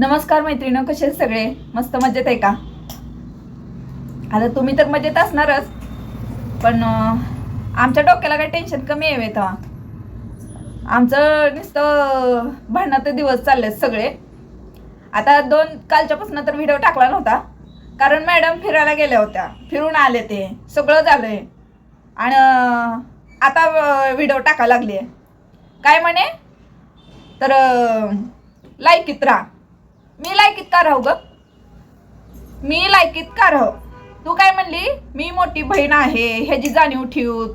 नमस्कार मैत्रिणी कसे सगळे? मस्त मजेत आहे का? आता तुम्ही तर मजेत असणारच पण आमच्या डोक्याला काही टेन्शन कमी आहे तेव्हा. आमचं नुसतं भांडणाचे दिवस चालले सगळे. आता दोन कालच्यापासून तर व्हिडिओ टाकला नव्हता. कारण मॅडम फिरायला गेल्या होत्या. फिरून आले ते. सगळं झालंय. आणि आता व्हिडिओ टाकायला लागली आहे काय म्हणे? तर लाईक लायकीत राहा. मी लायकीत का राहू ग. मी लायकीत का राहू. तू काय म्हणली? मी मोठी बहीण आहे ह्याची जाणीव ठेवू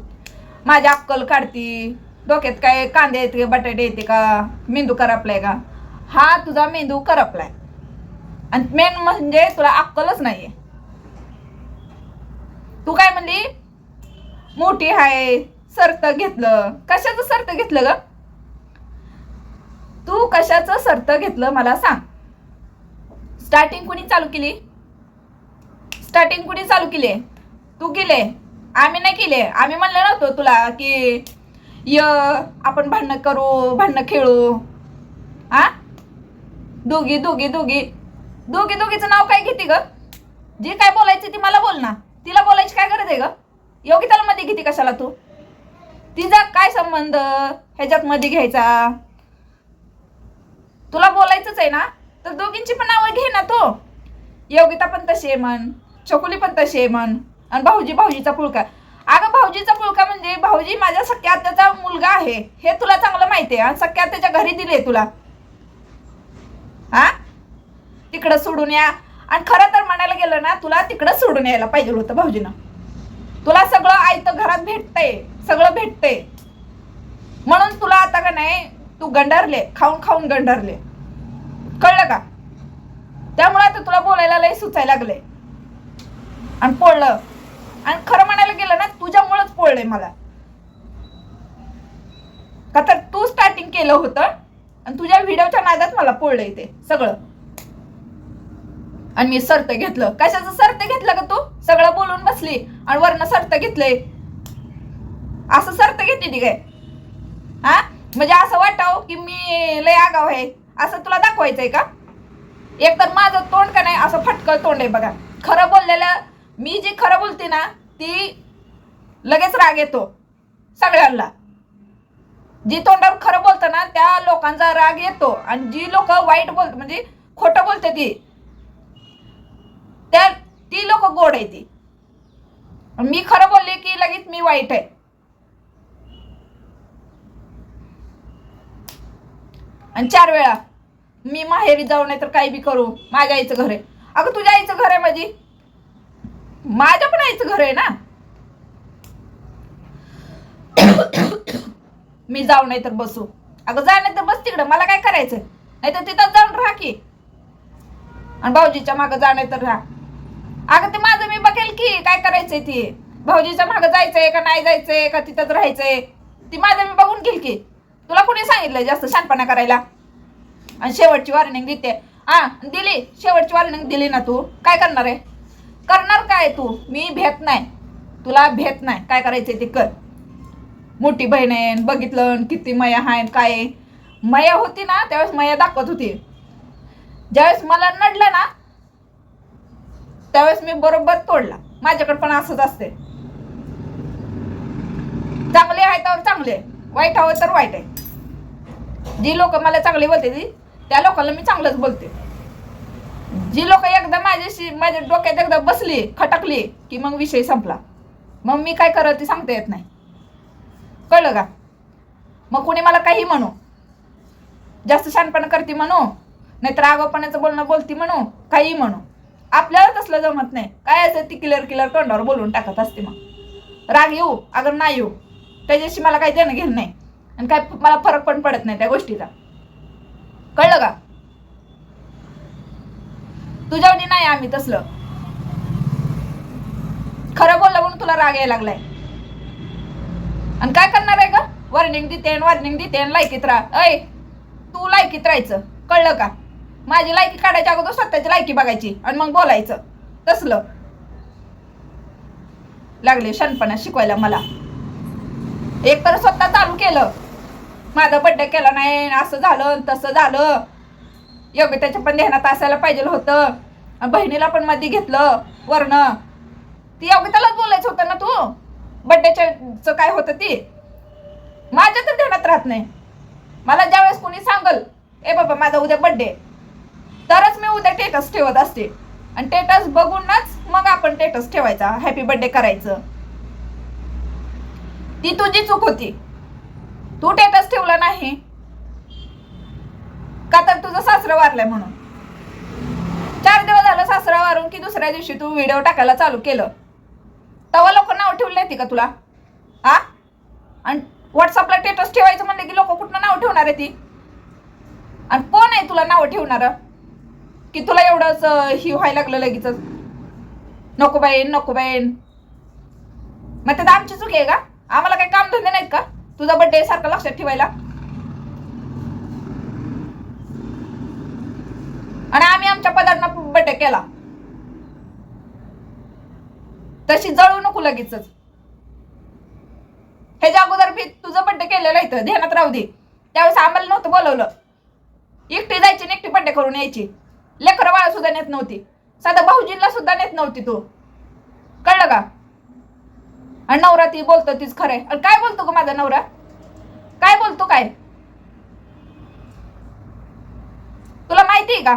माझी अक्कल काढती. डोक्यात काय कांदे येते का बटाटे येते का मेंदू करपलाय का? हा तुझा मेंदू करपलाय. आणि मेन म्हणजे तुला अक्कलच नाहीये. तू काय म्हणली? मोठी आहे सर्त घेतलं. कशाचं सर्त घेतलं ग? तू कशाचं सर्त घेतलं मला सांग. स्टार्टिंग कुणी चालू केली? स्टार्टिंग कुणी चालू केली? तू केले. आम्ही नाही केले. आम्ही म्हणलं नव्हतो तुला की य आपण भांडणं करू भांडणं खेळू. हा दोघी दोघी दोघी. दोघी दोघीचं नाव काय घेते ग? जे काय बोलायचं ती मला बोल ना. तिला बोलायची काय गरज आहे ग? योगिताला मध्ये घेते कशाला तू? तिचा काय संबंध? ह्याच्यात मध्ये घ्यायचा. तुला बोलायचंच आहे ना? तर दोघींची पण नावं घे ना तो. योगिता पण तशी आहे म्हण. चकुली पण तशी आहे म्हण. आणि भाऊजी भाऊजीचा पुळका. अगं भाऊजीचा पुळका म्हणजे भाऊजी माझ्या सख्या आत्याचा मुलगा आहे. हे तुला चांगलं माहिती आहे. आणि सख्या आत्याच्या घरी दिले तुला. हा? तिकडं सोडून या. आणि खरं तर म्हणायला गेलं ना तुला तिकडं सोडून यायला पाहिजे होतं भाऊजीनं. तुला सगळं आयतं घरात भेटतंय. सगळं भेटतंय. म्हणून तुला आता का नाही तू गंडारले. खाऊन खाऊन गंडारले. कळलं का? त्यामुळे आता तुला बोलायला लय सुचायला लागले आणि पोळलं. आणि खरं म्हणायला गेलं ना तुझ्यामुळेच पोळलंय मला. का तर तू स्टार्टिंग केलं होतं आणि तुझ्या व्हिडिओच्या नादात मला पोळलंय ते सगळं. आणि मी सर्त घेतलं. कशाचं सर्त घेतलं का तू? सगळं बोलून बसली आणि वरनं सर्त घेतलंय. असं सर्त घेतली ती काय? हा? म्हणजे असं वाटावं की मी लय आगाव आहे. असं तुला दाखवायचंय का? एक तर माझं तोंड का नाही असं फटकळ तोंड आहे बघा. खरं बोललेलं मी जी खरं बोलते ना ती लगेच राग येतो सगळ्यांना. जी तोंडावर खरं बोलतं ना त्या लोकांचा राग येतो आणि जी लोक वाईट बोलत म्हणजे खोटं बोलते ती त्या ती लोक गोड आहे ती. मी खरं बोलले की लगेच मी वाईट आहे. आणि चार वेळा. मी माहेरी जाऊ नाही तर काही बी करू? माझ्या आईचं घर आहे. अगं तुझ्या आईचं घर आहे माझी माझ्या पण आईचं घर आहे ना? मी जाऊ नाही तर बसू. अगं जा नाही तर बस तिकडं. मला काय करायचं नाही तर तिथं जाऊन राहा की. आणि भाऊजीच्या मागं जा नाही तर राहा. अगं ते माझं मी बघेल की काय करायचंय ती. भाऊजीच्या मागं जायचंय का नाही जायचंय का तिथंच राहायचंय? ती माझं मी बघून घेईल की. तुला कोणी सांगितलं जास्त शानपणा करायला? आणि शेवटची वॉर्निंग देते. हा दिली. शेवटची वॉर्निंग दिली ना तू? काय करणार आहे? करणार काय तू? मी भेट नाही. तुला भेट नाही. काय करायचंय ते कर. मोठी बहीण आहे बघितलं आणि किती मया आहे काय मया होती ना त्यावेळेस मया दाखवत होती. ज्यावेळेस मला नडलं ना त्यावेळेस मी बरोबर तोडला. माझ्याकडे पण असंच असते चांगले आहे तर चांगले. वाईट हवं तर वाईट आहे. जी लोक मला चांगली बोलते ती त्या लोकांना मी चांगलंच बोलते. जी लोक एकदा माझ्याशी माझ्या डोक्यात एकदा बसली खटकली की मग विषय संपला. मग मी काय करत ते सांगता येत नाही. कळलं का? मग कुणी मला काही म्हणू. जास्त शानपणा करते म्हणू नाहीतर आगावपणाचं बोलणं बोलती म्हणू काही म्हणू. आपल्याला तसलं जमत नाही. काय असं ती किलर किलर तोंडावर बोलून टाकत असते मग. राग येऊ अगर नाही येऊ त्याच्याशी मला काही देणं घेणं नाही. आणि काय मला फरक पण पडत नाही त्या गोष्टीचा. कळलं का? तुझ्यावडी नाही आम्ही तसलं. खरं बोललं म्हणून तुला राग यायला लागलाय. आणि काय करणार आहे का वॉर्निंग देते वॉर्निंग देते आणि लायकीत राहा. ऐ तू लायकीत राहायचं. कळलं का? माझी लायकी काढायच्या अगोदर स्वतःची लायकी बघायची आणि मग बोलायचं. तसलं. लागले शनपणा शिकवायला मला. एक तर स्वतः चालू केलं. माझा बड्डे केला नाही असं झालं तसं झालं. योग्यतेच्या पण ध्यानात असायला पाहिजे होतं. बहिणीला पण मध्ये घेतलं वर्ण ती योग्यतालाच बोलायचं होतं ना तू? बड्डेच्या काय होतं ती? माझ्या तर ध्यानात राहत नाही. मला ज्यावेळेस कोणी सांगल ए बाबा माझा उद्या बड्डे तरच मी उद्या टेटस ठेवत असते. आणि टेटस बघूनच मग आपण टेटस ठेवायचा. हॅपी बड्डे करायचं. ती तुझी चूक होती. तू टेटस ठेवला नाही. का तर तुझं सासरं वारलंय म्हणून? चार दिवस झालं सासरा वारून की दुसऱ्या दिवशी तू व्हिडिओ टाकायला चालू केलं. तेव्हा लोक नाव ठेवले ती का तुला? आ? आणि व्हॉट्सअपला टेटस ठेवायचं म्हणलं की लोक कुठनं नाव ठेवणार आहे ती? आणि कोण आहे तुला नाव ठेवणार? की तुला एवढंच ही व्हायला लागलं लगेच नको बाईन नको बाईन मग त्यात आमची चूक आहे का? आम्हाला काही काम धंदे नाहीत का? तुझा बड्डे सारखं लक्षात ठेवायला. आणि आम्ही आमच्या पदार्थांना बड्डे केला. तशी जळू नको लगेच हे जे अगोदर मी तुझं बड्डे केलेलं इथं ध्यानात राहू दे. त्यावेळेस आम्हाला नव्हतं बोलवलं. एकटी जायची एकटी बड्डे करून यायची. लेकरं बाळा सुद्धा नेत नव्हती. साधा भाऊजींना सुद्धा नेत नव्हती तू. कळलं का? आणि नवरा ती बोलतो तीच खरंय. आणि काय बोलतो ग माझा नवरा? काय बोलतो काय? तुला माहिती आहे का?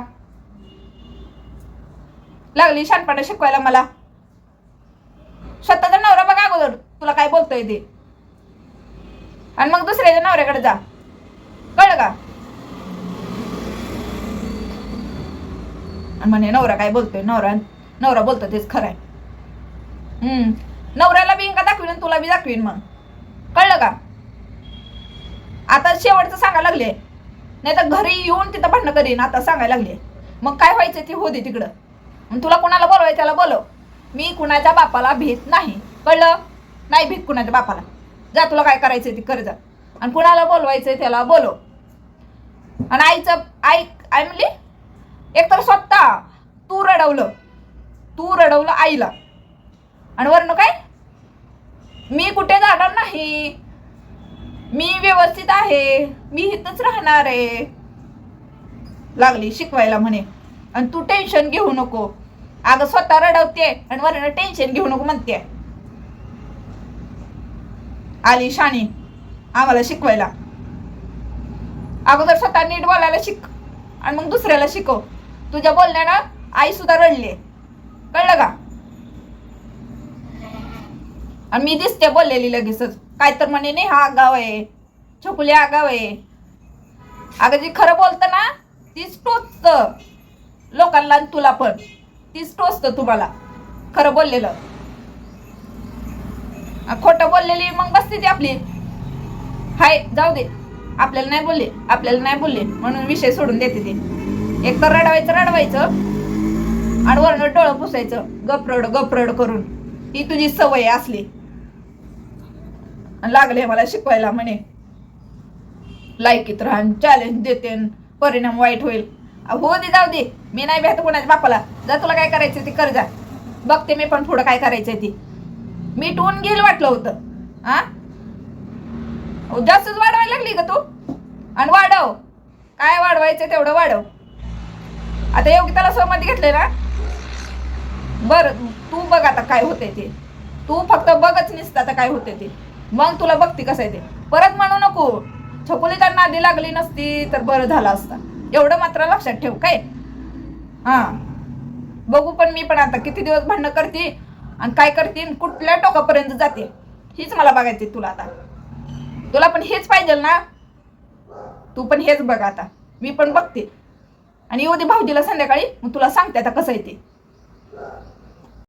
लागली शानपणा शिकवायला मला. स्वतःचा नवरा बघा अगोदर तुला काय बोलतोय ते. आणि मग दुसऱ्याच्या नवऱ्याकडे जा. कळलं का? आणि म्हणे नवरा काय बोलतोय? नवरा नवरा बोलतो तेच खरं आहे हम्म. नवऱ्याला बी का दाखवीन आणि तुला बी दाखवीन मग. कळलं का? आता शेवटचं सांगायला लागले. नाही तर घरी येऊन तिथं भांडणं करीन आता सांगायला लागले. मग काय व्हायचं ती हो दे तिकडं. मग तुला कोणाला बोलवायचं त्याला बोलव. मी कुणाच्या बापाला भीत नाही. कळलं? नाही भीत कुणाच्या बापाला. जा तुला काय करायचं ती कर जा. आणि कुणाला बोलवायचंय त्याला बोलव. आणि आईचं आई आई म्हणली एकतर स्वतः तू रडवलं. तू रडवलं आईला. आणि वरनं काय? मी कुठे जाणार नाही? मी व्यवस्थित आहे. मी इथंच राहणार आहे. लागली शिकवायला म्हणे. आणि तू टेन्शन घेऊ नको. अगं स्वतः रडवते आणि वरण टेन्शन घेऊ नको म्हणते आली शाणी आम्हाला शिकवायला. अगोदर स्वतः नीट बोलायला शिक आणि मग दुसऱ्याला शिकव. तुझ्या बोलण्यानं आई सुद्धा रडली कळलं का? आणि मी दिसते बोललेली लगेचच. काय तर म्हणे नाही हा आगाव आहे. छोकुली आगाव आहे. अगं जी खरं बोलतं ना तीच टोचत. लोकांना आणि तुला पण. तीच टोचतं तुम्हाला. खरं बोललेलं. खोटं बोललेली मग बसते ती आपली. हाय जाऊ दे. आपल्याला नाही बोलले. आपल्याला नाही बोलले. म्हणून विषय सोडून देते ते. एक तर रडवायचं रडवायचं. आणि वरण डोळं पुसायचं. गपरड गपरड करून. ही तुझी सवय असली. लागले मला शिकवायला म्हणे. लायकीत राहून चॅलेंज देते परिणाम वाईट होईल. हो दे जाऊ दे. मी नाही भेट कोणाच्या बापाला. जा तुला काय करायचं ते कर जा. बघते मी पण पुढं काय करायचंय ती. मी टून घेईल वाटलं होतं. हा जास्तच वाढवायला लागली का तू. आणि वाढव. काय वाढवायचं तेवढं वाढव. आता योगिताला सहमती घेतले ना? बर तू बघ आता काय होते ते. तू फक्त बघच निसत आता काय होते ते. मग तुला बघते कसं आहे ते. परत म्हणू नको. छकुली त्यांना आधी लागली नसती तर बरं झालं असतं. एवढं मात्र लक्षात ठेव काय? हा. बघू पण मी पण आता किती दिवस भांडणं करते आणि काय करते कुठल्या टोकापर्यंत जाते. हीच मला बघायची तुला आता. तुला पण हेच पाहिजे ना. तू पण हेच बघ आता. मी पण बघते. आणि येऊ दे भाऊजीला संध्याकाळी. मग तुला सांगते आता कसं आहे ते.